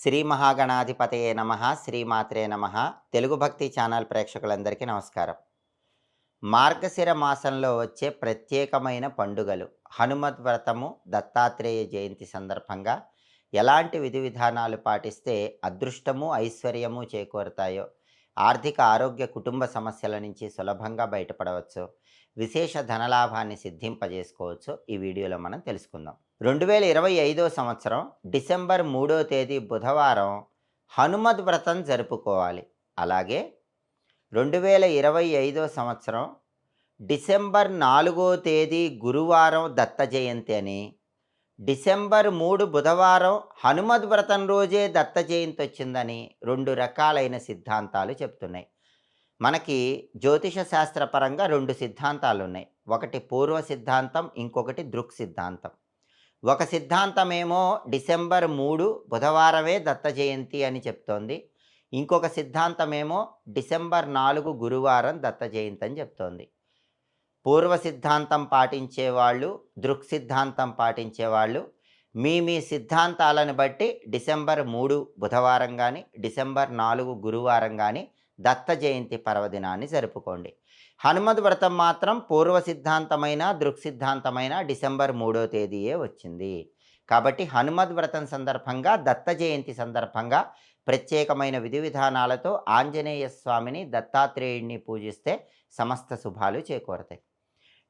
శ్రీ మహాగణాధిపతయే నమ శ్రీమాత్రే నమ. తెలుగు భక్తి ఛానల్ ప్రేక్షకులందరికీ నమస్కారం. మార్గశిర మాసంలో వచ్చే ప్రత్యేకమైన పండుగలు హనుమద్ వ్రతము దత్తాత్రేయ జయంతి సందర్భంగా ఎలాంటి విధి విధానాలు పాటిస్తే అదృష్టము ఐశ్వర్యము చేకూరుతాయో ఆర్థిక ఆరోగ్య కుటుంబ సమస్యల నుంచి సులభంగా బయటపడవచ్చు. విశేష ధనలాభాన్ని సిద్ధింపజేసుకోవచ్చు. ఈ వీడియోలో మనం తెలుసుకుందాం. రెండు వేల ఇరవై ఐదో సంవత్సరం డిసెంబర్ మూడో తేదీ బుధవారం హనుమద్ వ్రతం జరుపుకోవాలి. అలాగే రెండు వేల ఇరవై ఐదో సంవత్సరం డిసెంబర్ నాలుగో తేదీ గురువారం దత్త జయంతి అని డిసెంబర్ మూడు బుధవారం హనుమద్ వ్రతం రోజే దత్త జయంతి వచ్చిందని రెండు రకాలైన సిద్ధాంతాలు చెప్తున్నాయి. మనకి జ్యోతిష శాస్త్రపరంగా రెండు సిద్ధాంతాలు ఉన్నాయి. ఒకటి పూర్వ సిద్ధాంతం ఇంకొకటి దృక్ సిద్ధాంతం. ఒక సిద్ధాంతమేమో డిసెంబర్ మూడు బుధవారమే దత్త జయంతి అని చెప్తోంది. ఇంకొక సిద్ధాంతమేమో డిసెంబర్ నాలుగు గురువారం దత్త జయంతి అని చెప్తోంది. పూర్వ సిద్ధాంతం పాటించేవాళ్ళు దృక్ సిద్ధాంతం పాటించేవాళ్ళు మీ మీ సిద్ధాంతాలను బట్టి డిసెంబర్ మూడు బుధవారం కానీ డిసెంబర్ నాలుగు గురువారం కానీ దత్త జయంతి పర్వదినాన్ని జరుపుకోండి. హనుమద్ వ్రతం మాత్రం పూర్వ సిద్ధాంతమైన దృక్సిద్ధాంతమైన డిసెంబర్ మూడో తేదీయే వచ్చింది. కాబట్టి హనుమద్ వ్రతం సందర్భంగా దత్త జయంతి సందర్భంగా ప్రత్యేకమైన విధి విధానాలతో ఆంజనేయ స్వామిని దత్తాత్రేయుడిని పూజిస్తే సమస్త శుభాలు చేకూరతాయి.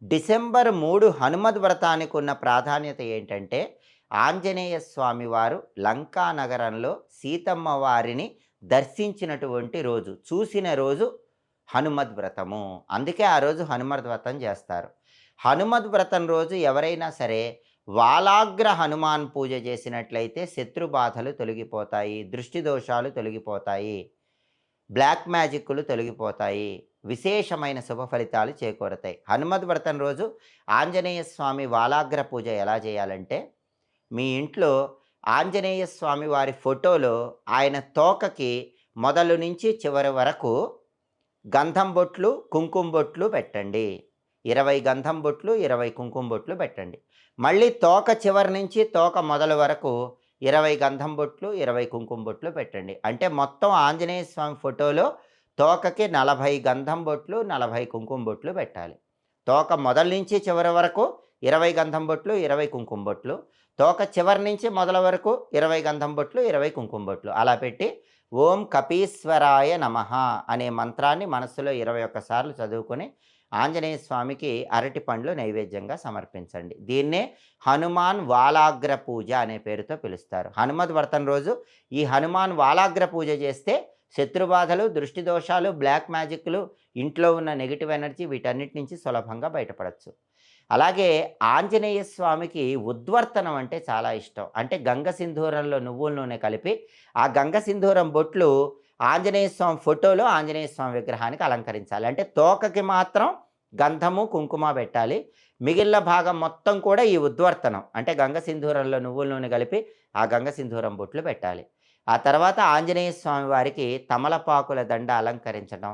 డిసెంబర్ మూడు హనుమద్ వ్రతానికి ఉన్న ప్రాధాన్యత ఏంటంటే ఆంజనేయ స్వామి వారు లంకా నగరంలో సీతమ్మ వారిని దర్శించినటువంటి రోజు చూసిన రోజు హనుమద్ వ్రతము. అందుకే ఆ రోజు హనుమద్ వ్రతం చేస్తారు. హనుమద్ వ్రతం రోజు ఎవరైనా సరే వాలాగ్ర హనుమాన్ పూజ చేసినట్లయితే శత్రు బాధలు తొలగిపోతాయి దృష్టి దోషాలు తొలగిపోతాయి బ్లాక్ మ్యాజిక్లు తొలగిపోతాయి విశేషమైన శుభ ఫలితాలు చేకూరతాయి. హనుమద్ వ్రతం రోజు ఆంజనేయ స్వామి వాలాగ్ర పూజ ఎలా చేయాలంటే మీ ఇంట్లో ఆంజనేయ స్వామి వారి ఫోటోలో ఆయన తోకకి మొదలు నుంచి చివరి వరకు గంధం బొట్లు కుంకుమ బొట్లు పెట్టండి. ఇరవై గంధం బొట్లు ఇరవై కుంకుమ బొట్లు పెట్టండి. మళ్ళీ తోక చివరి నుంచి తోక మొదలు వరకు ఇరవై గంధం బొట్లు ఇరవై కుంకుమ బొట్లు పెట్టండి. అంటే మొత్తం ఆంజనేయ స్వామి ఫోటోలో తోకకి నలభై గంధం బొట్లు నలభై కుంకుమ బొట్లు పెట్టాలి. తోక మొదల నుంచి చివరి వరకు ఇరవై గంధం బొట్లు ఇరవై కుంకుమ బొట్లు. తోక చివరి నుంచి మొదల వరకు ఇరవై గంధం బొట్లు ఇరవై కుంకుమ బొట్లు. అలా పెట్టి ఓం కపీశ్వరాయ నమ అనే మంత్రాన్ని మనస్సులో ఇరవై ఒక్కసార్లు చదువుకొని ఆంజనేయ స్వామికి అరటి పండ్లు నైవేద్యంగా సమర్పించండి. దీన్నే హనుమాన్ వాలాగ్ర పూజ అనే పేరుతో పిలుస్తారు. హనుమద్ వర్తన రోజు ఈ హనుమాన్ వాలాగ్ర పూజ చేస్తే శత్రుబాధలు దృష్టి దోషాలు బ్లాక్ మ్యాజిక్లు ఇంట్లో ఉన్న నెగిటివ్ ఎనర్జీ వీటన్నిటి నుంచి సులభంగా బయటపడచ్చు. అలాగే ఆంజనేయ స్వామికి ఉద్వర్తనం అంటే చాలా ఇష్టం. అంటే గంగ సింధూరంలో నువ్వుల నూనె కలిపి ఆ గంగ సింధూరం బొట్లు ఆంజనేయ స్వామి ఫోటోలో ఆంజనేయ స్వామి విగ్రహానికి అలంకరించాలి. అంటే తోకకి మాత్రం గంధము కుంకుమ పెట్టాలి. మిగిలిన భాగం మొత్తం కూడా ఈ ఉద్వర్తనం. అంటే గంగ సింధూరంలో నువ్వుల నూనె కలిపి ఆ గంగ సింధూరం బొట్లు పెట్టాలి. ఆ తర్వాత ఆంజనేయ స్వామి వారికి తమలపాకుల దండ అలంకరించడం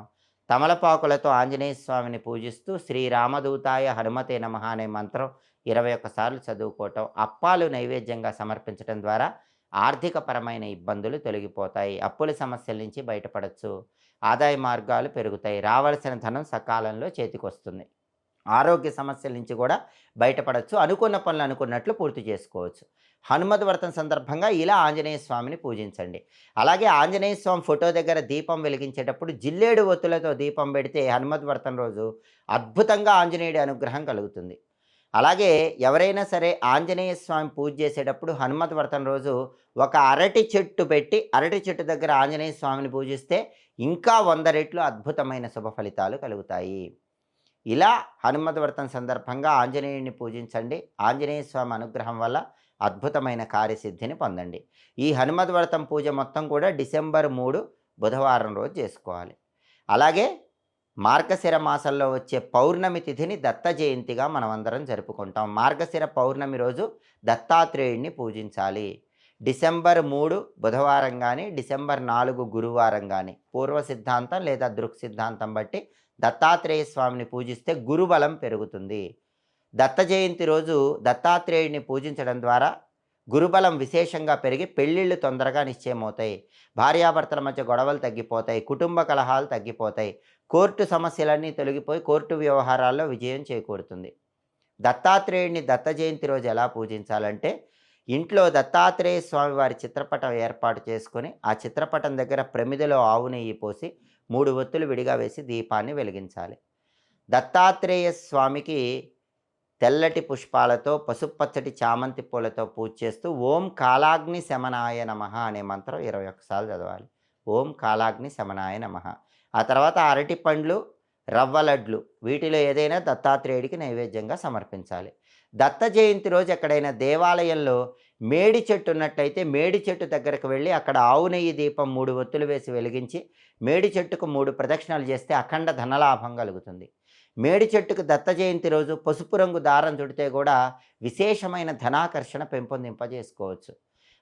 తమలపాకులతో ఆంజనేయ స్వామిని పూజిస్తూ శ్రీరామదూతాయ హనుమతే నమ అనే మంత్రం ఇరవై ఒక్కసార్లు చదువుకోవటం అప్పాలు నైవేద్యంగా సమర్పించడం ద్వారా ఆర్థికపరమైన ఇబ్బందులు తొలగిపోతాయి. అప్పుల సమస్యల నుంచి బయటపడవచ్చు ఆదాయ మార్గాలు పెరుగుతాయి. రావాల్సిన ధనం సకాలంలో చేతికొస్తుంది. ఆరోగ్య సమస్యల నుంచి కూడా బయటపడవచ్చు అనుకున్న పనులు అనుకున్నట్లు పూర్తి చేసుకోవచ్చు. హనుమద్ వ్రతం సందర్భంగా ఇలా ఆంజనేయ స్వామిని పూజించండి. అలాగే ఆంజనేయ స్వామి ఫోటో దగ్గర దీపం వెలిగించేటప్పుడు జిల్లేడు ఒత్తులతో దీపం పెడితే హనుమద్ వ్రతం రోజు అద్భుతంగా ఆంజనేయుడి అనుగ్రహం కలుగుతుంది. అలాగే ఎవరైనా సరే ఆంజనేయ స్వామి పూజ చేసేటప్పుడు హనుమత్ వ్రతం రోజు ఒక అరటి చెట్టు పెట్టి అరటి చెట్టు దగ్గర ఆంజనేయ స్వామిని పూజిస్తే ఇంకా వంద రెట్లు అద్భుతమైన శుభ ఫలితాలు కలుగుతాయి. ఇలా హనుమత్ వ్రతం సందర్భంగా ఆంజనేయుడిని పూజించండి. ఆంజనేయ స్వామి అనుగ్రహం వల్ల అద్భుతమైన కార్యసిద్ధిని పొందండి. ఈ హనుమత్ వ్రతం పూజ మొత్తం కూడా డిసెంబర్ మూడు బుధవారం రోజు చేసుకోవాలి. అలాగే మార్గశిర మాసంలో వచ్చే పౌర్ణమి తిథిని దత్త జయంతిగా మనమందరం జరుపుకుంటాం. మార్గశిర పౌర్ణమి రోజు దత్తాత్రేయుడిని పూజించాలి. డిసెంబర్ మూడు బుధవారం కానీ డిసెంబర్ నాలుగు గురువారం కానీ పూర్వ సిద్ధాంతం లేదా దృక్ సిద్ధాంతం బట్టి దత్తాత్రేయ స్వామిని పూజిస్తే గురుబలం పెరుగుతుంది. దత్త జయంతి రోజు దత్తాత్రేయుడిని పూజించడం ద్వారా గురుబలం విశేషంగా పెరిగి పెళ్ళిళ్ళు తొందరగా నిశ్చయమవుతాయి. భార్యాభర్తల మధ్య గొడవలు తగ్గిపోతాయి. కుటుంబ కలహాలు తగ్గిపోతాయి. కోర్టు సమస్యలన్నీ తొలగిపోయి కోర్టు వ్యవహారాల్లో విజయం చేకూరుతుంది. దత్తాత్రేయుడిని దత్త జయంతి రోజు ఎలా పూజించాలంటే ఇంట్లో దత్తాత్రేయ స్వామి వారి చిత్రపటం ఏర్పాటు చేసుకొని ఆ చిత్రపటం దగ్గర ప్రమిదలో ఆవు నెయ్యి పోసి మూడు ఒత్తులు విడిగా వేసి దీపాన్ని వెలిగించాలి. దత్తాత్రేయ స్వామికి తెల్లటి పుష్పాలతో పసుపచ్చటి చామంతి పూలతో పూజ చేస్తూ ఓం కాలాగ్ని శమనాయ నమ అనే మంత్రం ఇరవై ఒక్కసార్లు చదవాలి. ఓం కాలాగ్ని శమనాయ నమ. ఆ తర్వాత అరటి పండ్లు రవ్వ లడ్లు వీటిలో ఏదైనా దత్తాత్రేయుడికి నైవేద్యంగా సమర్పించాలి. దత్త జయంతి రోజు ఎక్కడైనా దేవాలయంలో మేడి చెట్టు ఉన్నట్టయితే మేడి చెట్టు దగ్గరకు వెళ్ళి అక్కడ ఆవు నెయ్యి దీపం మూడు ఒత్తులు వేసి వెలిగించి మేడి చెట్టుకు మూడు ప్రదక్షిణలు చేస్తే అఖండ ధనలాభం కలుగుతుంది. మేడి చెట్టుకు దత్త జయంతి రోజు పసుపు రంగు దారం చుడితే కూడా విశేషమైన ధనాకర్షణ పెంపొందింపజేసుకోవచ్చు.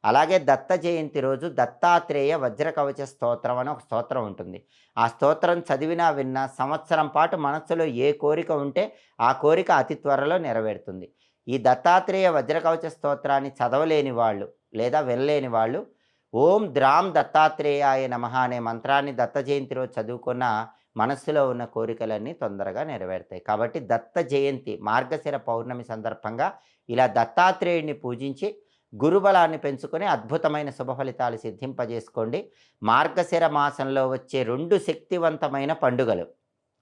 అలాగే దత్త జయంతి రోజు దత్తాత్రేయ వజ్రకవచ స్తోత్రం అని ఒక స్తోత్రం ఉంటుంది. ఆ స్తోత్రం చదివినా విన్నా సంవత్సరం పాటు మనస్సులో ఏ కోరిక ఉంటే ఆ కోరిక అతి త్వరలో నెరవేరుతుంది. ఈ దత్తాత్రేయ వజ్రకవచ స్తోత్రాన్ని చదవలేని వాళ్ళు లేదా వినలేని వాళ్ళు ఓం ద్రామ్ దత్తాత్రేయాయ నమ అనే మంత్రాన్ని దత్త జయంతి రోజు చదువుకున్న మనస్సులో ఉన్న కోరికలన్నీ తొందరగా నెరవేరుతాయి. కాబట్టి దత్త జయంతి మార్గశిర పౌర్ణమి సందర్భంగా ఇలా దత్తాత్రేయుడిని పూజించి గురుబలాన్ని పెంచుకొని అద్భుతమైన శుభ ఫలితాలు సిద్ధింపజేసుకోండి. మార్గశిర మాసంలో వచ్చే రెండు శక్తివంతమైన పండుగలు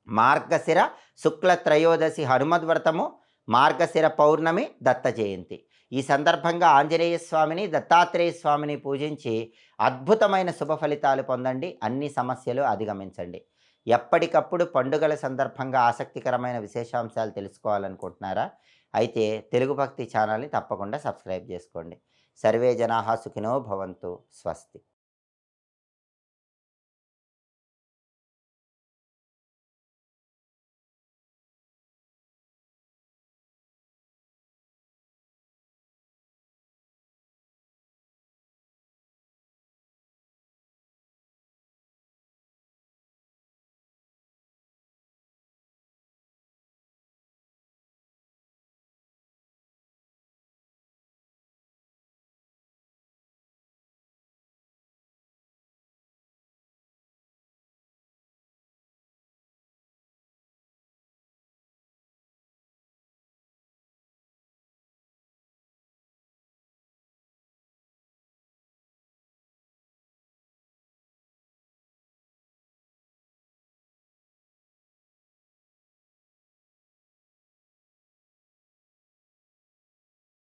మార్గశిర శుక్ల త్రయోదశి హనుమద్ వ్రతము మార్గశిర పౌర్ణమి దత్త జయంతి. ఈ సందర్భంగా ఆంజనేయ స్వామిని దత్తాత్రేయ స్వామిని పూజించి అద్భుతమైన శుభ ఫలితాలు పొందండి. అన్ని సమస్యలు అధిగమించండి. ఎప్పటికప్పుడు పండుగల సందర్భంగా ఆసక్తికరమైన విశేషాంశాలు తెలుసుకోవాలనుకుంటున్నారా? అయితే తెలుగు భక్తి ఛానల్ని తప్పకుండా సబ్స్క్రైబ్ చేసుకోండి. సర్వే జనాహా సుఖినో భవంతు. స్వస్తి.